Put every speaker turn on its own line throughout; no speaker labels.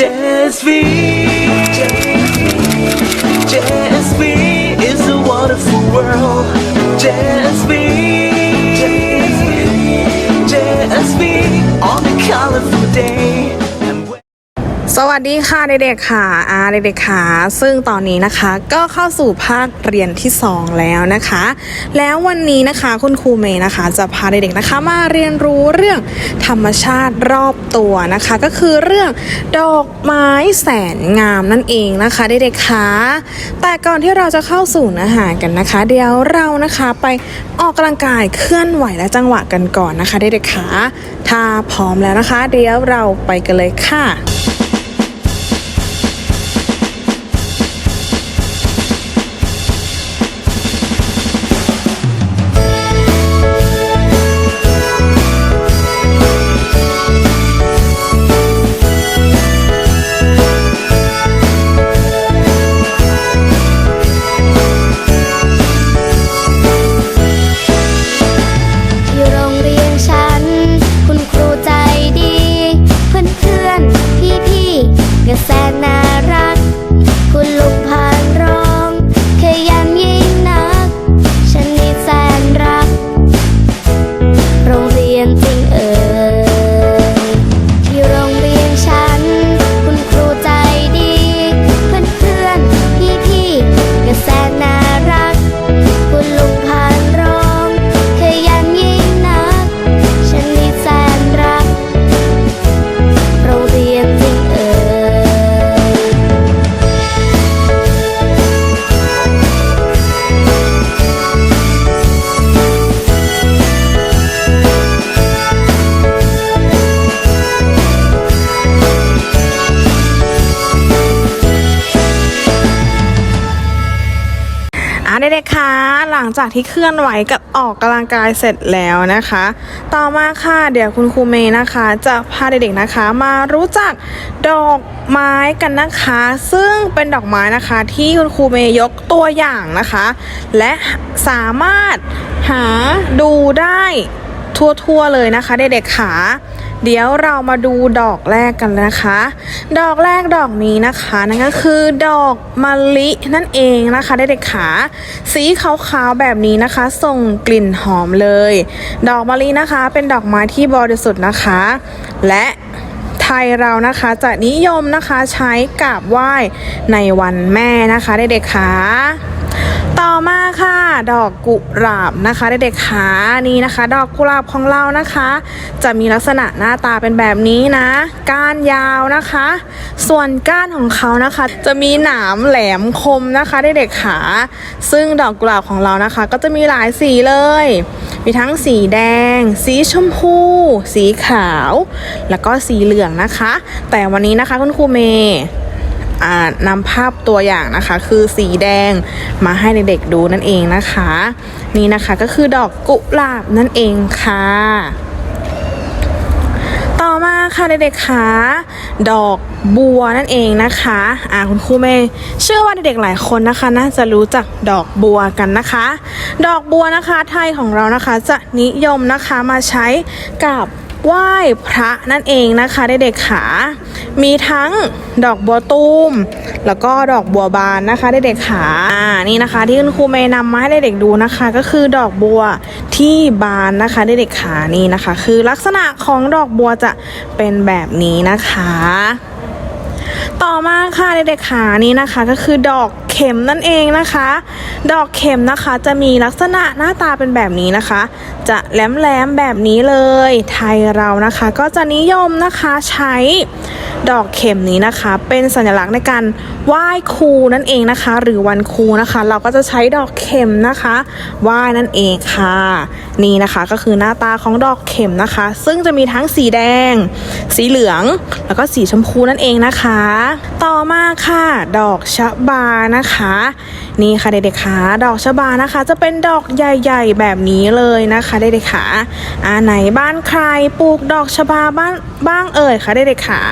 Jazz be, Jazz be is a wonderful world. Jazz be, Jazz be on a colorful day.
สวัสดีค่ะเด็กๆค่ะอาเด็กๆค่ะ ซึ่งตอนนี้นะคะก็เข้าสู่ภาคเรียนที่ 2 แล้วนะคะ แล้ววันนี้นะคะคุณครูเมย์นะคะ จะพาเด็กๆนะคะมาเรียนรู้เรื่องธรรมชาติรอบตัวนะคะ ก็คือเรื่องดอกไม้แสนงามนั่นเองนะคะเด็กๆค่ะแต่ก่อนที่เราจะเข้าสู่เนื้อหากันนะคะ เดี๋ยวเรานะคะไปออกกำลังกายเคลื่อนไหวและจังหวะกันก่อนนะคะเด็กๆค่ะถ้าพร้อมแล้วนะคะ เดี๋ยวเราไปกันเลยค่ะ
โจาก
ที่เคลื่อนไหวกับออกกำลังกายเสร็จแล้วนะคะ ต่อมาค่ะเดี๋ยวคุณครูเมย์นะคะ จะพาเด็กๆนะคะมารู้จักดอกไม้กันนะคะ ซึ่งเป็นดอกไม้นะคะที่คุณครูเมย์ยกตัวอย่างนะคะ และสามารถหาดูได้ทั่วๆเลยนะคะเด็กๆขา เดี๋ยวเรามาดูดอกแรกกันนะคะ ดอกแรกดอกนี้นะคะนั่นก็คือดอกมะลินั่นเองนะคะเด็กๆขาสีขาวๆแบบนี้นะคะส่งกลิ่นหอมเลย ดอกมะลินะคะเป็นดอกไม้ที่บริสุทธิ์นะคะ และไทยเรานะคะจะนิยมนะคะใช้กราบไหว้ในวันแม่นะคะเด็กๆขา ต่อมาค่ะ ดอกกุหลาบนะคะเด็กๆขานี่นะคะ ดอกกุหลาบของเรานะคะ จะมีลักษณะหน้าตาเป็นแบบนี้นะ ก้านยาวนะคะ ส่วนก้านของเขานะคะ จะมีหนามแหลมคมนะคะเด็กๆขาซึ่งดอกกุหลาบของเรานะคะ ก็จะมีหลายสีเลย มีทั้งสีแดง สีชมพู สีขาว แล้วก็สีเหลืองนะคะ แต่วันนี้นะคะคุณครูเมย์ นำภาพตัวอย่างนะคะ คือสีแดงมาให้เด็กๆดูนั่นเองนะคะ นี่นะคะก็คือดอกกุหลาบนั่นเองค่ะ ต่อมาค่ะเด็กๆคะดอกบัวนั่นเองนะคะอ่าคุณครูเมย์เชื่อว่าเด็กๆหลายคนนะคะน่าจะรู้จักดอกบัวกันนะคะ ดอกบัวนะคะไทยของเรานะคะจะนิยมนะคะมาใช้กับ ไหว้พระนั่นเองนะคะเด็กๆขา มีทั้งดอกบัวตูม แล้วก็ดอกบัวบานนะคะเด็กๆขาอ่านี่นะคะที่คุณครูเมย์นำมาให้เด็กๆดูนะคะ ก็คือดอกบัวที่บานนะคะเด็กๆขานี่นะคะ คือลักษณะของดอกบัวจะเป็นแบบนี้นะคะ ต่อมาค่ะเด็กๆขานี้นะคะก็คือดอก ข็มนั่นเองนะคะ ดอกเข็มนะคะจะมีลักษณะหน้าตาเป็นแบบนี้นะคะ จะแหลมๆแบบนี้เลย ไทยเรานะคะก็จะนิยมนะคะใช้ดอกเข็มนี้นะคะ เป็นสัญลักษณ์ในการไหว้ครูนั่นเองนะคะ หรือวันครูนะคะ เราก็จะใช้ดอกเข็มนะคะไหว้นั่นเองค่ะ นี่นะคะก็คือหน้าตาของดอกเข็มนะคะ ซึ่งจะมีทั้งสีแดง สีเหลือง แล้วก็สีชมพูนั่นเองนะคะ ต่อมาค่ะ ดอกชะบานะคะนี่ค่ะเด็กๆค่ะดอกชะบานะคะ จะเป็นดอกใหญ่ ๆ แบบนี้เลยนะคะเด็กๆค่ะอ่าไหนบ้านใครปลูกดอกชะบาบ้านบ้างเอ่ยคะเด็กๆค่ะ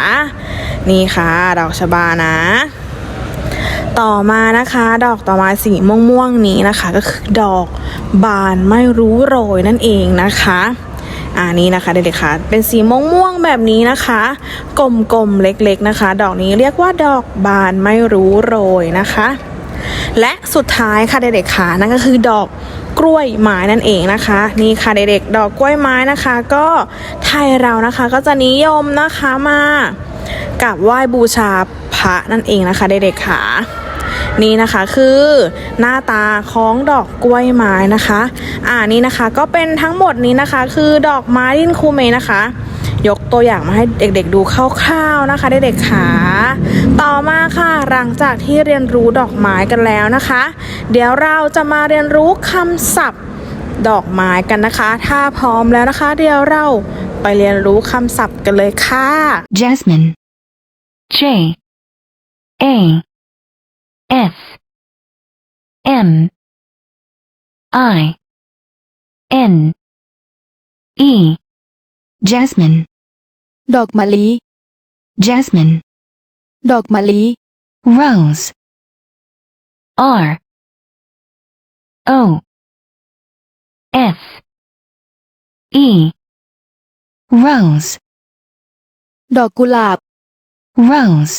นี่ค่ะ ดอกชะบานะต่อมานะคะ ดอกต่อมาสีม่วงๆนี้นะคะ ก็คือดอกบานไม่รู้โรยนั่นเองนะคะ อ่านี่นะคะเด็กๆค่ะเป็นสีม่วงๆแบบนี้นะคะ กลมๆเล็กๆนะคะ ดอกนี้เรียกว่าดอกบานไม่รู้โรยนะคะ และสุดท้ายค่ะเด็กๆค่ะนั่นก็คือดอกกล้วยไม้นั่นเองนะคะ นี่ค่ะเด็กๆดอกกล้วยไม้นะคะ ก็ไทยเรานะคะก็จะนิยมนะคะมากับไหว้บูชาพระนั่นเองนะคะเด็กๆค่ะ นี่นะคะคือหน้าตาของดอกกล้วยไม้นะคะ อ่านี่นะคะก็เป็นทั้งหมดนี้นะคะ คือดอกไม้ดินคูเมนะคะ ยกตัวอย่างมาให้เด็กๆดูคร่าวๆนะคะเด็กๆขาต่อมาค่ะหลังจากที่เรียนรู้ดอกไม้กันแล้วนะคะ เดี๋ยวเราจะมาเรียนรู้คำศัพท์ดอกไม้กันนะคะ ถ้าพร้อมแล้วนะคะ เดี๋ยวเราไปเรียนรู้คำศัพท์กันเลยค่ะ
Jasmine. J. A. S. M. I. N. E. Jasmine.
ดอกมะลิ
Jasmine.
ดอกมะลิ
Rose. R. O. S. E. Rose.
ดอกกุหลาบ
Rose.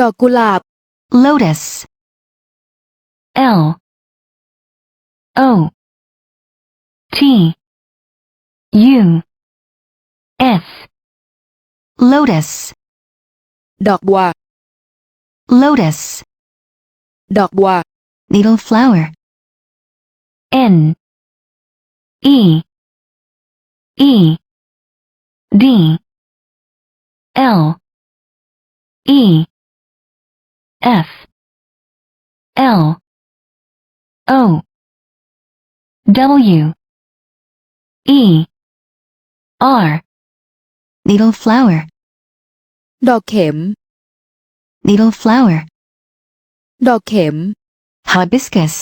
ดอกกุหลาบ
lotus. L. O. T. U. S lotus.
Đọt
lotus.
Đọt
needle flower. N. E. E. D. L. E. F. L. O. W. E. R. Needle flower.
ดอกเข็ม
Needle flower.
ดอกเข็ม
Hibiscus.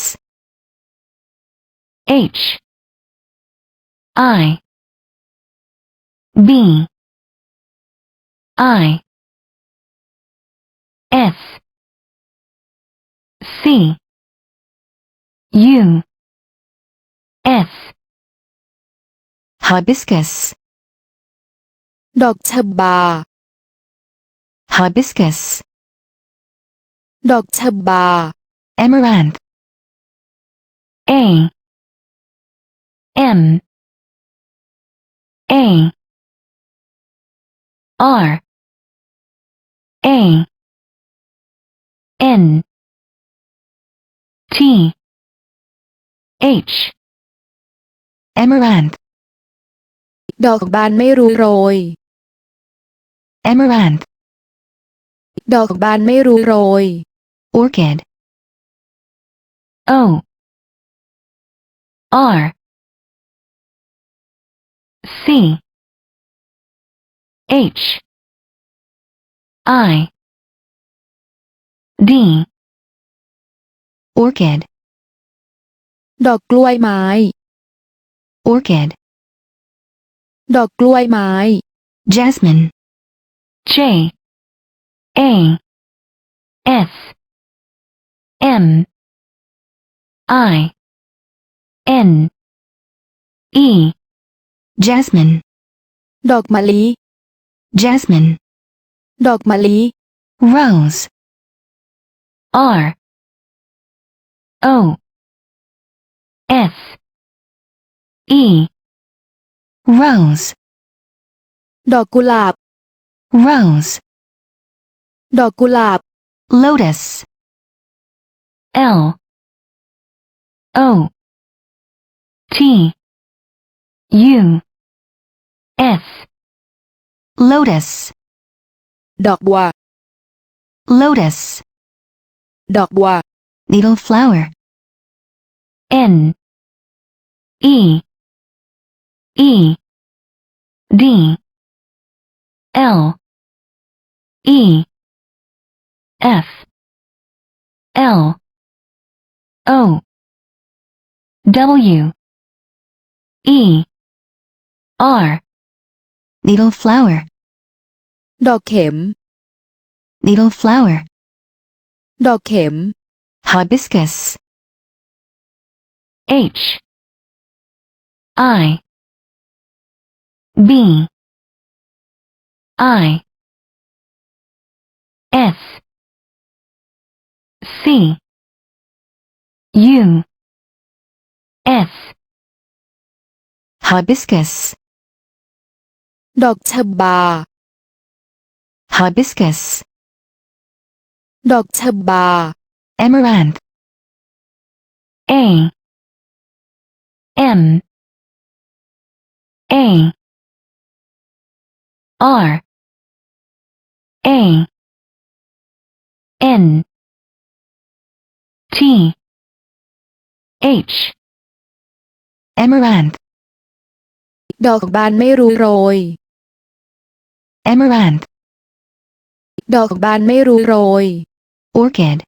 H. I. B. I. S. C. U. S. Hibiscus.
ดอกชะบา
Hibiscus.
ดอกชะบา
Amaranth. A. M. A. R. A. N. T. H. Amaranth.
ดอกบานไม่รู้โรย
Amaranth.
ดอกบานไม่รู้โรย
Orchid. O. R. C. H. I. D. Orchid.
ดอกกล้วยไม้
Orchid.
ดอกกล้วยไม้
Jasmine. J. A. S. M. I. N. E. Jasmine.
ดอกมะลิ
Jasmine.
ดอกมะลิ
Rose. R. O. S. E. Rose.
ดอกกุหลาบ
Rose.
ดอกกุหลาบ
Lotus. L. O. T. U. S. Lotus.
ดอกบัว
Lotus.
ดอกบัว
Needle flower. N. E. E. D. L. E. F. L. O. W. E. R. Needle flower.
ดอกเข็ม
Needle flower.
ดอกเข็ม
Hibiscus. H. I. B I S C U S Hibiscus
ดอกชะบา
Hibiscus
ดอกชะบา
Amaranth A M A R A N T H Amaranth
ดอกบานไม่รู้โรย
Amaranth
ดอกบานไม่รู้โรย
Orchid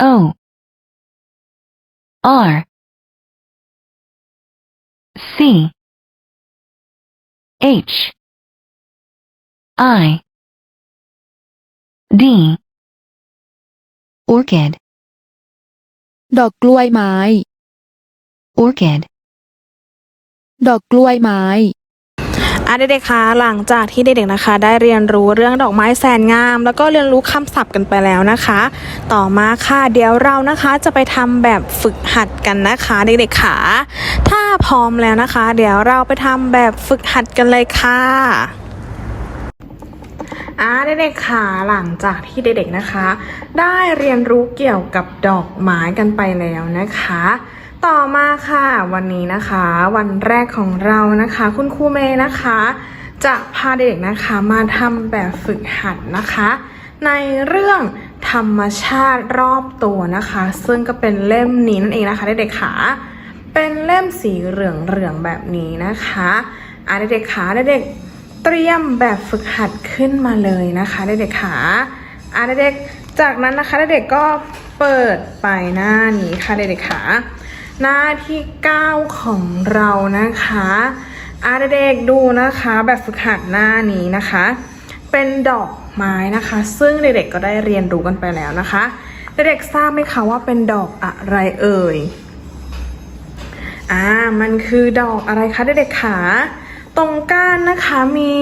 O R C H I D Orchid
ดอกกล้วยไม้
Orchid
ดอกกล้วยไม้
อะ เด็กๆคะหลังจากที่เด็กๆนะคะ ได้เรียนรู้เรื่องดอกไม้แสนงาม แล้วก็เรียนรู้คำศัพท์กันไปแล้วนะคะ ต่อมาค่ะเดี๋ยวเรานะคะจะไปทำแบบฝึกหัดกันนะคะเด็กๆขาถ้าพร้อมแล้วนะคะ เดี๋ยวเราไปทำแบบฝึกหัดกันเลยค่ะอ่าเด็กๆค่ะหลังจากที่เด็กๆนะคะ ได้เรียนรู้เกี่ยวกับดอกไม้กันไปแล้วนะคะ ต่อมาค่ะวันนี้นะคะ วันแรกของเรานะคะ คุณครูเมย์นะคะ จะพาเด็กๆนะคะมาทำแบบฝึกหัดนะคะ ในเรื่องธรรมชาติรอบตัวนะคะ ซึ่งก็เป็นเล่มนี้นั่นเองนะคะเด็กๆค่ะเป็นเล่มสีเหลืองๆแบบนี้นะคะอะเด็กๆค่ะเด็กๆเตรียมแบบฝึกหัดขึ้นมาเลยนะคะเด็กๆค่ะอะเด็กๆจากนั้นนะคะเด็กๆก็เปิดไปหน้านี้ค่ะเด็กๆค่ะ หน้าที่ 9 ของเรานะคะอาเด็กๆดูนะคะแบบฝึกหัดหน้านี้นะคะ เป็นดอกไม้นะคะ ซึ่งเด็กๆก็ได้เรียนรู้กันไปแล้วนะคะ เด็กๆทราบไหมคะว่าเป็นดอกอะไรเอ่ยอ่ามันคือดอกอะไรคะเด็กๆขาตรงก้านนะคะมี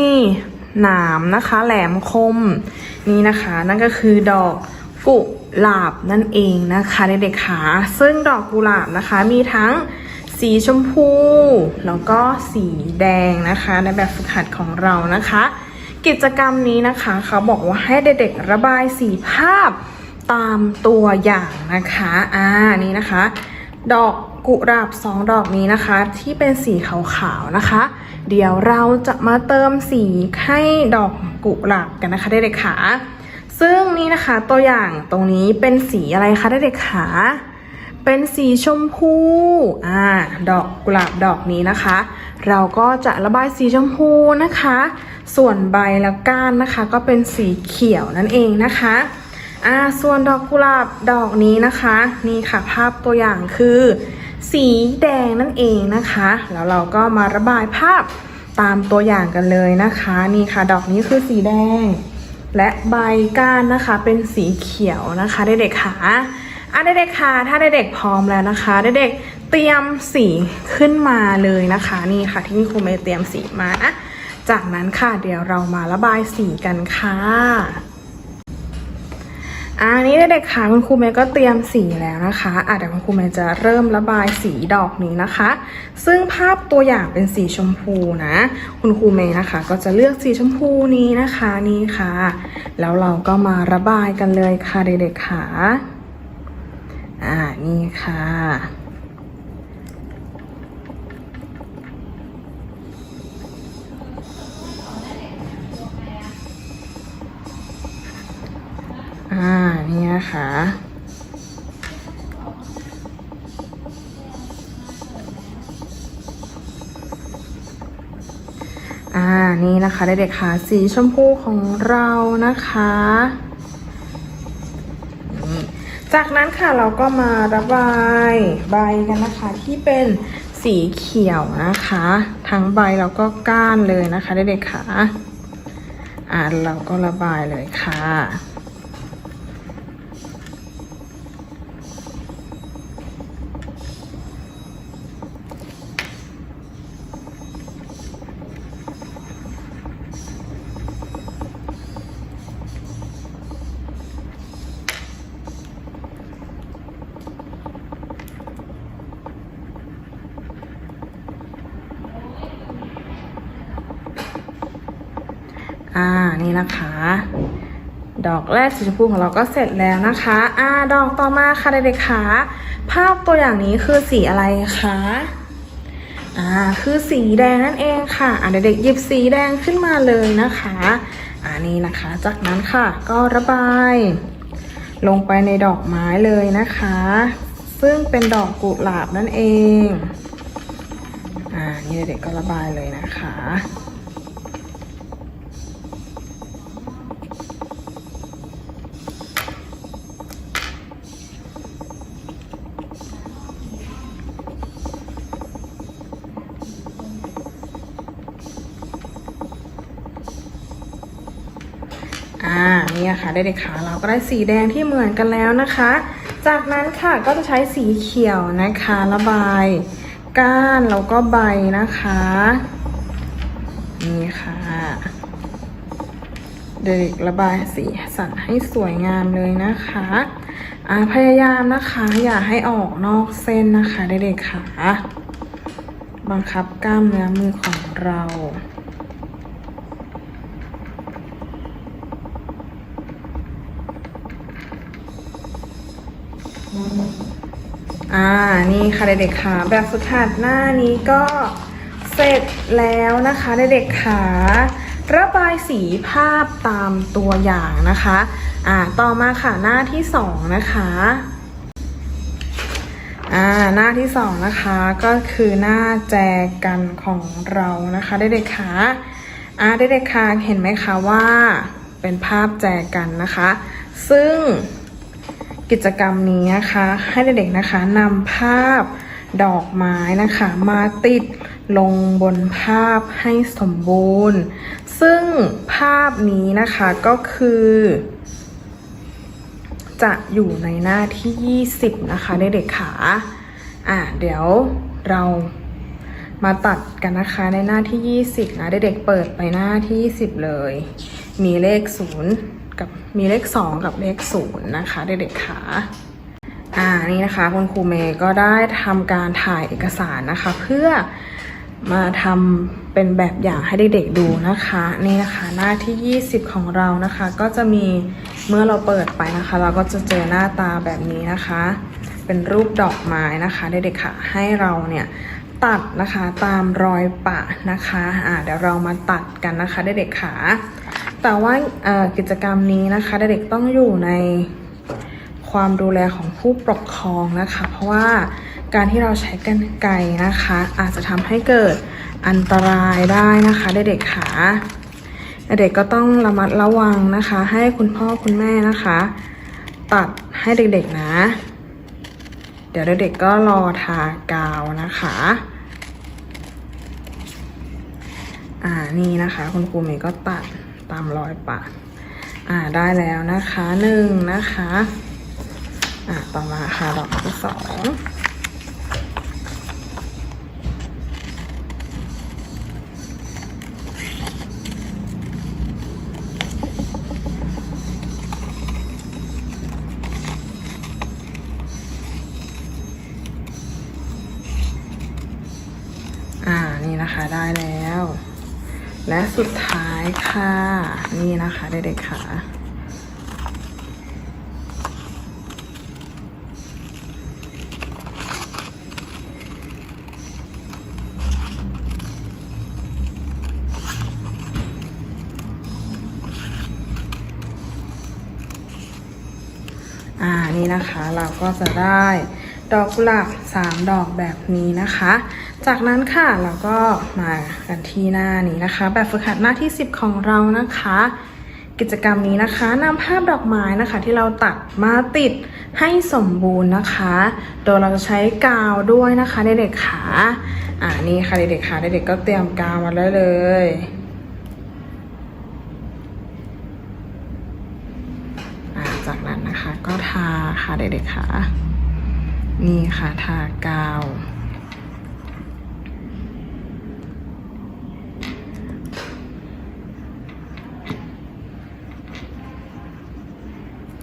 หนามนะคะ แหลมคมนี่นะคะ นั่นก็คือดอกกุ หลาบนั่นเองนะคะเด็กๆขาซึ่งดอกกุหลาบนะคะมีทั้งสีชมพู แล้วก็สีแดงนะคะ ในแบบฝึกหัดของเรานะคะ กิจกรรมนี้นะคะเขาบอกว่าให้เด็กๆระบายสีภาพตามตัวอย่างนะคะอ่านี่นะคะ ดอกกุหลาบสองดอกนี้นะคะ ที่เป็นสีขาวๆนะคะ เดี๋ยวเราจะมาเติมสีให้ดอกกุหลาบกันนะคะเด็กๆขา ซึ่งนี่นะคะตัวอย่างตรงนี้เป็นสีอะไรคะเด็กๆขาเป็นสีชมพูอ่าดอกกุหลาบดอกนี้นะคะ เราก็จะระบายสีชมพูนะคะ ส่วนใบและก้านนะคะ ก็เป็นสีเขียวนั่นเองนะคะอ่าส่วนดอกกุหลาบดอกนี้นะคะ นี่ค่ะภาพตัวอย่างคือ สีแดงนั่นเองนะคะ แล้วเราก็มาระบายภาพตามตัวอย่างกันเลยนะคะ นี่ค่ะ ดอกนี้คือสีแดง และใบก้านนะคะเป็นสีเขียวนะคะเด็กๆค่ะอะเด็กๆค่ะ ถ้าเด็กๆพร้อมแล้วนะคะเด็กๆเตรียมสีขึ้นมาเลยนะคะ นี่ค่ะที่นี่ครูเมย์เตรียมสีมานะจากนั้นค่ะเดี๋ยวเรามาระบายสีกันค่ะ อันนี้เด็กๆค่ะคุณครูเมย์ก็เตรียมสีแล้วนะคะอะเดี๋ยวคุณครูเมย์จะเริ่มระบายสีดอกนี้นะคะ ซึ่งภาพตัวอย่างเป็นสีชมพูนะ คุณครูเมย์นะคะ ก็จะเลือกสีชมพูนี้นะคะนี่ค่ะ แล้วเราก็มาระบายกันเลยค่ะเด็กๆค่ะอ่านี่ค่ะอ่า นี่นะคะ อ่า นี่นะคะเด็กๆค่ะ สีชมพูของเรานะคะจากนั้นค่ะเราก็มาระบายใบกันนะคะที่เป็นสีเขียวนะคะ ทั้งใบแล้วก็ก้านเลยนะคะเด็กๆค่ะอ่าเราก็ระบายเลยค่ะ อ่า นี่นะคะ ดอกแรกสีชมพูของเราก็เสร็จแล้วนะคะ อ่า ดอกต่อมาค่ะเด็กๆคะภาพตัวอย่างนี้คือสีอะไรคะ อ่า คือสีแดงนั่นเองค่ะ อ่าเด็กๆหยิบสีแดงขึ้นมาเลยนะคะ อ่านี่นะคะ จากนั้นค่ะ ก็ระบาย ลงไปในดอกไม้เลยนะคะ ซึ่งเป็นดอกกุหลาบนั่นเอง อ่า นี่เด็กๆก็ระบายเลยนะคะ นี่ค่ะได้เด็กขาเราก็ได้สีแดงที่เหมือนกันแล้วนะคะ จากนั้นค่ะก็จะใช้สีเขียวนะคะระบาย ก้านแล้วก็ใบนะคะนี่ค่ะเด็กระบายสีสันให้สวยงามเลยนะคะพยายามนะคะ อย่าให้ออกนอกเส้นนะคะเด็กๆค่ะ บังคับกล้ามเนื้อมือของเรา อ่า นี่ค่ะเด็กๆค่ะ แบบฝึกหัดหน้านี้ก็เสร็จแล้วนะคะเด็กๆค่ะ ระบายสีภาพตามตัวอย่างนะคะ อ่า ต่อมาค่ะหน้าที่สองนะคะ อ่า หน้าที่สองนะคะก็คือหน้าแจกันของเรานะคะเด็กๆค่ะ อ่าเด็กๆค่ะเห็นไหมคะว่าเป็นภาพแจกันนะคะ ซึ่ง กิจกรรมนี้นะคะ ให้เด็กๆนะคะนำภาพดอกไม้นะคะ มาติดลงบนภาพให้สมบูรณ์ ซึ่งภาพนี้นะคะก็คือ จะอยู่ในหน้าที่ 20 นะคะเด็กๆขาอะเดี๋ยวเรามาตัดกันนะคะในหน้าที่ 20 นะเด็กๆเปิดไปหน้าที่ 20 เลย มีเลข 0 กับมีเลข 2 กับเลข0นะคะเด็กๆขาอ่านี่นะคะคุณครูเมย์ก็ได้ทำการถ่ายเอกสารนะคะ เพื่อมาทำเป็นแบบอย่างให้เด็กๆดูนะคะ นี่นะคะหน้าที่ 20 ของเรานะคะ ก็จะมีเมื่อเราเปิดไปนะคะ เราก็จะเจอหน้าตาแบบนี้นะคะ เป็นรูปดอกไม้นะคะเด็กๆค่ะให้เราเนี่ยตัดนะคะตามรอยปะนะคะอ่าเดี๋ยวเรามาตัดกันนะคะเด็กๆค่ะ แต่ว่ากิจกรรมนี้นะคะเด็กๆต้องอยู่ในความดูแลของผู้ปกครองนะคะ เพราะว่าการที่เราใช้กรรไกรนะคะ อาจจะทำให้เกิดอันตรายได้นะคะเด็กๆค่ะเด็กก็ต้องระมัดระวังนะคะ ให้คุณพ่อคุณแม่นะคะ ตัดให้เด็กๆนะ เดี๋ยวเด็กๆก็รอทากาวนะคะอ่านี่นะคะ คุณครูเมย์ก็ตัด ตามรอยปะอ่าได้แล้วนะคะหนึ่งนะคะอะต่อมาค่ะดอกที่สองอ่านี่นะคะได้แล้ว และสุดท้ายค่ะ นี่นะคะเด็กๆค่ะ อ่า นี่นะคะเราก็จะได้ดอกกุหลาบสามดอกแบบนี้นะคะ จากนั้นค่ะเราก็มากันที่หน้านี้นะคะ แบบฝึกหัดหน้าที่ 10 ของเรานะคะ กิจกรรมนี้นะคะนำภาพดอกไม้นะคะ ที่เราตัดมาติดให้สมบูรณ์นะคะ โดยเราจะใช้กาวด้วยนะคะเด็กๆขาอ่านี่ค่ะเด็กๆขาเด็กๆก็เตรียมกาวมาได้วเลยจากนั้นนะคะก็ทาค่ะเด็กๆค่ะนี่ค่ะทากาว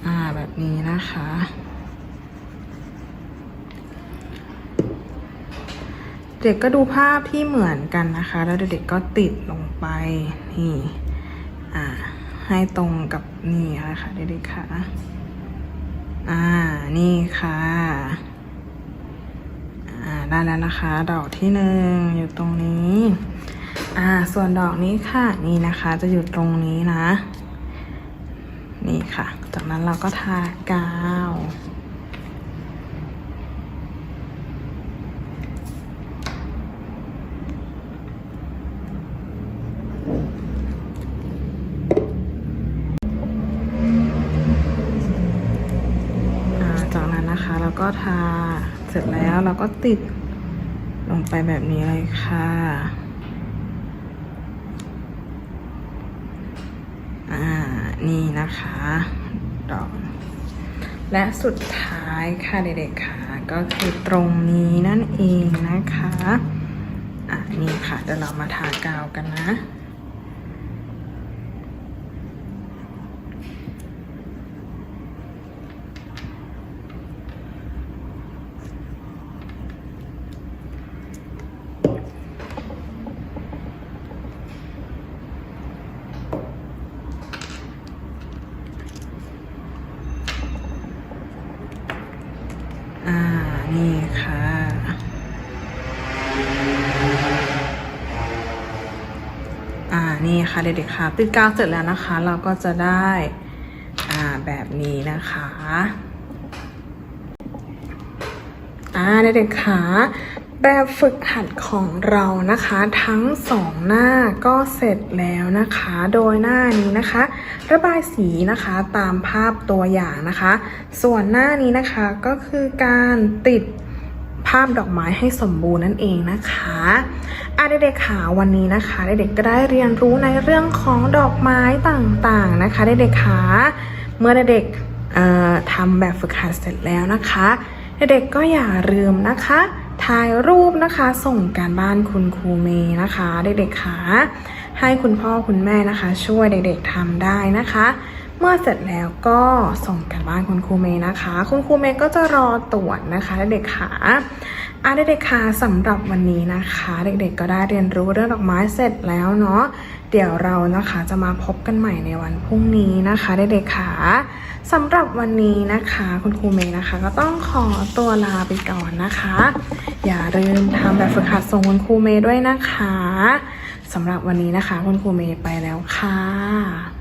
อ่าแบบ นี้นะคะ เด็กก็ดูภาพที่เหมือนกันนะคะ แล้วเด็กก็ติดลงไปนี่อ่าให้ตรงกับนี่นะคะเด็กๆค่ะอ่านี่ค่ะอ่าได้แล้วนะคะ ดอกที่หนึ่งอยู่ตรงนี้อ่าส่วนดอกนี้ค่ะนี่นะคะจะอยู่ตรงนี้นะ นี่ค่ะ จากนั้นเราก็ทากาว จากนั้นนะคะเราก็ทาเสร็จแล้วเราก็ติดลงไปแบบนี้เลยค่ะ อ่า นี่นะคะ ดอก และสุดท้ายค่ะเด็กๆค่ะ ก็คือตรงนี้นั่นเองนะคะ อะนี่ค่ะเดี๋ยวเรามาทากาวกันนะ อ่า นี่ค่ะ อ่า นี่ค่ะเด็กๆค่ะ ติดกาวเสร็จแล้วนะคะ เราก็จะได้ อ่า แบบนี้นะคะ อ่า เด็กๆค่ะ แบบฝึกหัดของเรานะคะทั้งสองหน้าก็เสร็จแล้วนะคะ โดยหน้านี้นะคะ ระบายสีนะคะตามภาพตัวอย่างนะคะ ส่วนหน้านี้นะคะก็คือการติดภาพดอกไม้ให้สมบูรณ์นั่นเองนะคะอะเด็กๆค่ะวันนี้นะคะ เด็กๆก็ได้เรียนรู้ในเรื่องของดอกไม้ต่างๆนะคะเด็กๆค่ะเมื่อเด็กๆทำแบบฝึกหัดเสร็จแล้วนะคะ เด็กๆก็อย่าลืมนะคะ ถ่ายรูปนะคะ ส่งการบ้านคุณครูเมย์นะคะ เด็กๆค่ะให้คุณพ่อคุณแม่นะคะ ช่วยเด็กๆทำได้นะคะ เมื่อเสร็จแล้วก็ส่งการบ้านคุณครูเมย์นะคะ คุณครูเมย์ก็จะรอตรวจนะคะเด็กๆค่ะอะเด็กๆค่ะสำหรับวันนี้นะคะ เด็กๆก็ได้เรียนรู้เรื่องดอกไม้เสร็จแล้วเนาะเดี๋ยวเรานะคะจะมาพบกันใหม่ในวันพรุ่งนี้นะคะเด็กๆค่ะ สำหรับวันนี้นะคะ คุณครูเมย์นะคะ ก็ต้องขอตัวลาไปก่อนนะคะ อย่าลืมทำแบบฝึกหัดส่งคุณครูเมย์ด้วยนะคะสำหรับวันนี้นะคะ คุณครูเมย์ไปแล้วค่ะ